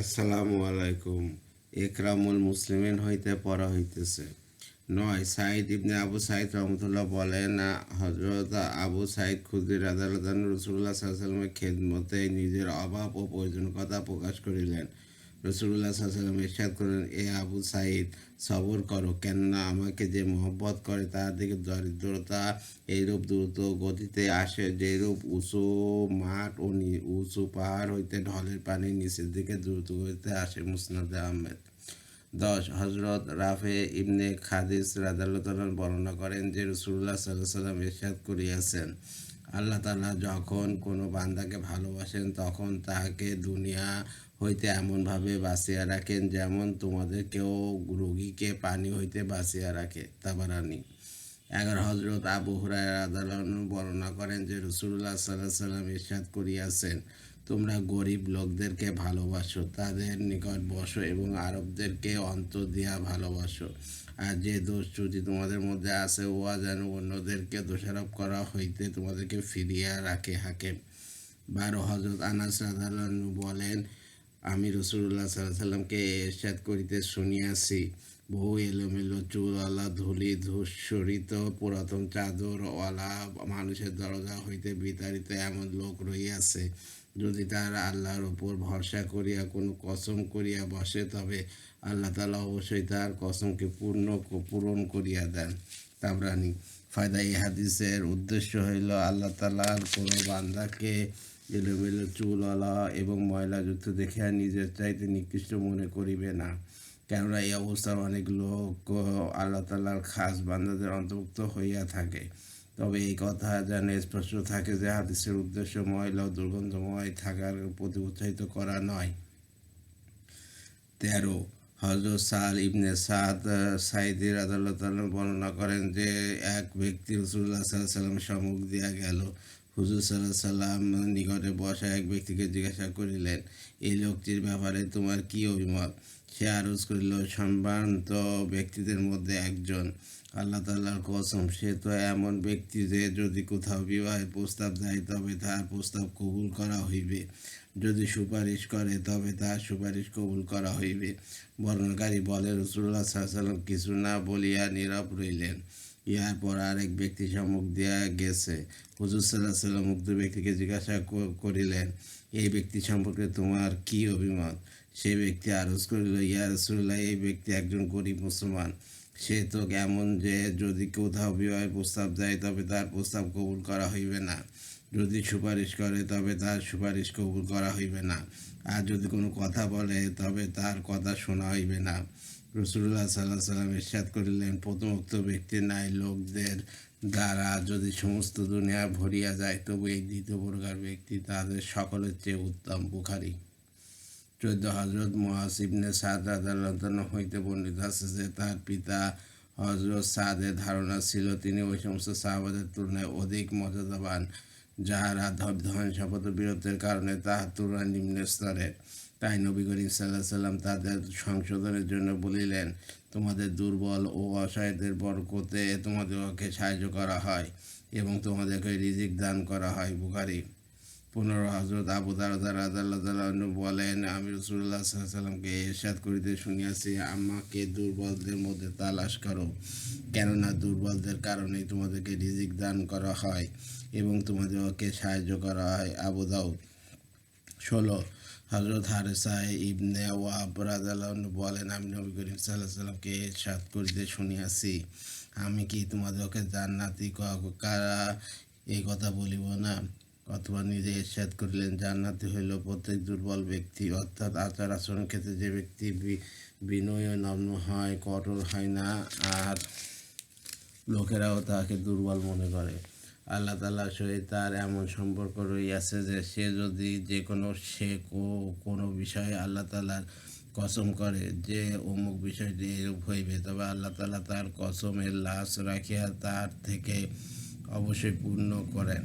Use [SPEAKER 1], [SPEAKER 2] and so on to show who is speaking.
[SPEAKER 1] আসসালামু আলাইকুম। একরামুল মুসলিমিন হইতে পড়া হইতেছে। নয় সাইদ ইবনে আবু সাইদ রহমতুল্লাহ বলেন হজরত আবু সাইদ খুদির আদালত রসুল্লাহ সাল্লামের খেদমতে নিজের অভাব ও প্রয়োজনীয়তা প্রকাশ করিলেন। রসুল্লাহ সাল্লাম ইরশাদ করেন, এ আবু সাইদ সবর করো, কেননা আমাকে যে মহব্বত করে তার দিকে দরিদ্রতা এইরূপ দ্রুত গতিতে আসে, যেরূপ উঁচু মাঠ ও উঁচু পাহাড় হইতে ঢলের পানি নিচের দিকে দ্রুত গতিতে আসে। মুসনাদে আহমেদ। দশ হজরত রাফে ইবনে খাদিস রাদাল্লাহ বর্ণনা করেন যে রসুল্লাহ সাল্লাহ সাল্লাম ইরশাদ করিয়াছেন আল্লাহ তালা যখন কোনো বান্দাকে ভালোবাসেন, তখন তাহাকে দুনিয়া হইতে এমনভাবে বাঁচিয়া রাখেন যেমন তোমাদের কেউ রোগীকে পানি হইতে বাঁচিয়া রাখে। তাবারানি। এগারো হজরত আবু হুরায় আদালন বর্ণনা করেন যে রসুল্লাহ সাল্লাহ সাল্লাম ইরশাদ করিয়াছেন তোমরা গরিব লোকদেরকে ভালোবাসো, তাদের নিকট বসো এবং আরবদেরকে অন্তর দিয়া ভালোবাসো। আর যে দোষ ত্রুটি তোমাদের মধ্যে আছে, উহা যেন অন্যদেরকে দোষারোপ করা হইতে তোমাদেরকে ফিরিয়া রাখে হাকেম বারো হজরত আনাস রাদালন বলেন, আমি রসুল্লাহ সাল্লাহ সাল্লামকে এরশাদ করিতে শুনিয়াছি। বহু এলোমেলো চুলওয়ালা ধুলি, ধূসরিত, পুরাতন চাদরওয়ালা মানুষের দরজা হইতে বিতাড়িত এমন লোক রইয়াছে যদি তারা আল্লাহর উপর ভরসা করিয়া কোনো কসম করিয়া বসে, তবে আল্লাহ তালা অবশ্যই তার কসমকে পূর্ণ পূরণ করিয়া দেন। তাবরানি, ফায়দা এই হাদিসের উদ্দেশ্য হইল আল্লাহ তালার কোনো বান্দাকে এলোমেলো চুলওয়ালা এবং ময়লাযুক্ত দেখিয়া নিজের চাইতে নিকৃষ্ট মনে করিবে না। কেননা এই অবস্থার অনেক লোক আল্লাহ তালার খাস বান্দাদের অন্তর্ভুক্ত হইয়া থাকে। তবে এই কথা যেন স্পষ্ট থাকে যে হাদিসের উদ্দেশ্য ময়লা দুর্গন্ধময় থাকার প্রতি উৎসাহিত করা নয়। তেরো হজরত সাল ইবনে সাদ সাইদির আদালত বর্ণনা করেন যে এক ব্যক্তি রসুল্লাহ সাল্লাহ সাল্লামের সম্মুখ দিয়া গেল। হুজুর সাল্লাহ সাল্লাম নিকটে বসা এক ব্যক্তিকে জিজ্ঞাসা করিলেন, এই লোকটির ব্যাপারে তোমার কি অভিমত? সে আরজ করিল, সম্ভ্রান্ত ব্যক্তিদের মধ্যে একজন। আল্লাহ তাল্লাহর কসম, সে তো এমন ব্যক্তি যে যদি কোথাও বিবাহের প্রস্তাব দেয়, তবে তার প্রস্তাব কবুল করা হইবে। যদি সুপারিশ করে, তবে তার সুপারিশ কবুল করা হইবে। বর্ণনাকারী বলে রসুল্লাহ সাল্লাম কিছু না বলিয়া নীরব রইলেন। ইহার পর আরেক ব্যক্তি সম্মুখ দিয়া গেছে। হুজুর সাল্লাহ সাল্লাম মুগ্ধ ব্যক্তিকে জিজ্ঞাসা করিলেন, এই ব্যক্তি সম্পর্কে তোমার কি অভিমত? সেই ব্যক্তি আরজ করিল, ইয়া রসুল্লাহ এই ব্যক্তি একজন গরিব মুসলমান। সে তো এমন যে যদি কোথাও বিবাহের প্রস্তাব দেয়, তবে তার প্রস্তাব কবুল করা হইবে না। যদি সুপারিশ করে, তবে তার সুপারিশ কবুল করা হইবে না। আর যদি কোনো কথা বলে, তবে তার কথা শোনা হইবে না। রসুল্লাহ সাল্লাহ সাল্লাম ইরশাদ করিলেন প্রথমোক্ত ব্যক্তি নাই, লোকদের দ্বারা যদি সমস্ত দুনিয়া ভরিয়া যায়, তবু এই দ্বিতীয় প্রকার ব্যক্তি তাদের সকলের চেয়ে উত্তম বুখারি। চোদ্দ হজরত মহাসিবনে সাদ রাদাল্লাহ হইতে বর্ণিত আছে যে তার পিতা হজরত সাদের ধারণা ছিল, তিনি ওই সমস্ত সাহাবাদের তুলনায় অধিক মর্যাদাবান, যাহারা ধন সম্পদ বীরত্বের কারণে তাহার তুলনায় নিম্ন স্তরের। তাই নবী করিম সাল্লাহ সাল্লাম তাদের সংশোধনের জন্য বলিলেন, তোমাদের দুর্বল ও অসহায়দের বরকতে তোমাদেরকে সাহায্য করা হয় এবং তোমাদেরকে রিজিক দান করা হয়। বুখারি পনেরো হজরত আবু দারদার আদাল্লাহ বলেন, আমি রসুল্লাহ সাল্লামকে এরশাদ করিতে শুনিয়াছি, আমাকে দুর্বলদের মধ্যে তালাশ করো, কেননা দুর্বলদের কারণেই তোমাদেরকে রিজিক দান করা হয় এবং তোমাদেরকে সাহায্য করা হয়। আবু দাউদ ষোলো হজরত হারেসাই ইবনে ওয়াব রাদাল্লাহ বলেন, আমি নবী করিম সাল্লাহ সাল্লামকে এরশাদ করিতে শুনিয়াছি। আমি কি তোমাদেরকে জান্নাতি কারা এই কথা বলিব না? অথবা নিজে ইরশাদ করিলেন, জান্নাতি হইল প্রত্যেক দুর্বল ব্যক্তি। অর্থাৎ আচার আচরণ ক্ষেত্রে যে ব্যক্তি বিনয় নম্র হয়, কঠোর হয় না, আর লোকেরাও তাকে দুর্বল মনে করে। আল্লাহ তালার সহিত তার এমন সম্পর্ক রইয়াছে যে সে যদি যে কোনো সে কোনো বিষয়ে আল্লাহ তালার কসম করে যে অমুক বিষয়টি এরূপ হইবে, তবে আল্লাহ তালা তার কসমের লাশ রাখিয়া তার থেকে অবশ্যই পূর্ণ করেন।